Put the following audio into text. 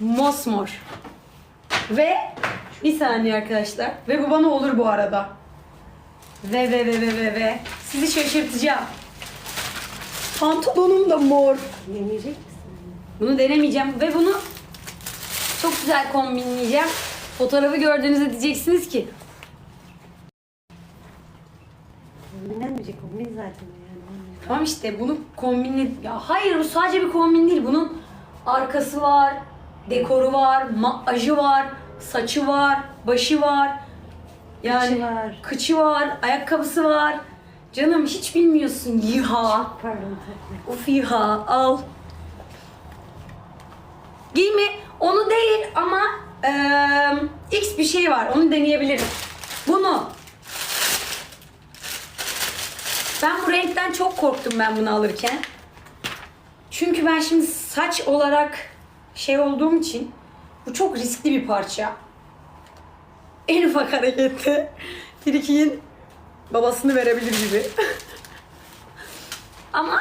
Mosmor. Ve bir saniye arkadaşlar. Ve bu bana olur bu arada. Ve ve ve ve ve ve. Sizi şaşırtacağım. Pantolonum da mor. Deneyecek misin? Bunu denemeyeceğim ve bunu çok güzel kombinleyeceğim. Fotoğrafı gördüğünüzde diyeceksiniz ki Kombinlenmeyecek kombin zaten yani. tamam işte bunu kombinle... Ya hayır bu sadece bir kombin değil. Bunun arkası var, dekoru var, makyajı var, saçı var, başı var. Yani Kıçı var. kıçı var, ayakkabısı var. Canım hiç bilmiyorsun yiha. Pardon. Of yiha al. Giyme onu değil ama eee, X bir şey var onu deneyebilirim. Bunu. Ben bu renkten çok korktum ben bunu alırken. Çünkü ben şimdi saç olarak şey olduğum için bu çok riskli bir parça. En ufak harekette Friki'nin babasını verebilir gibi. Ama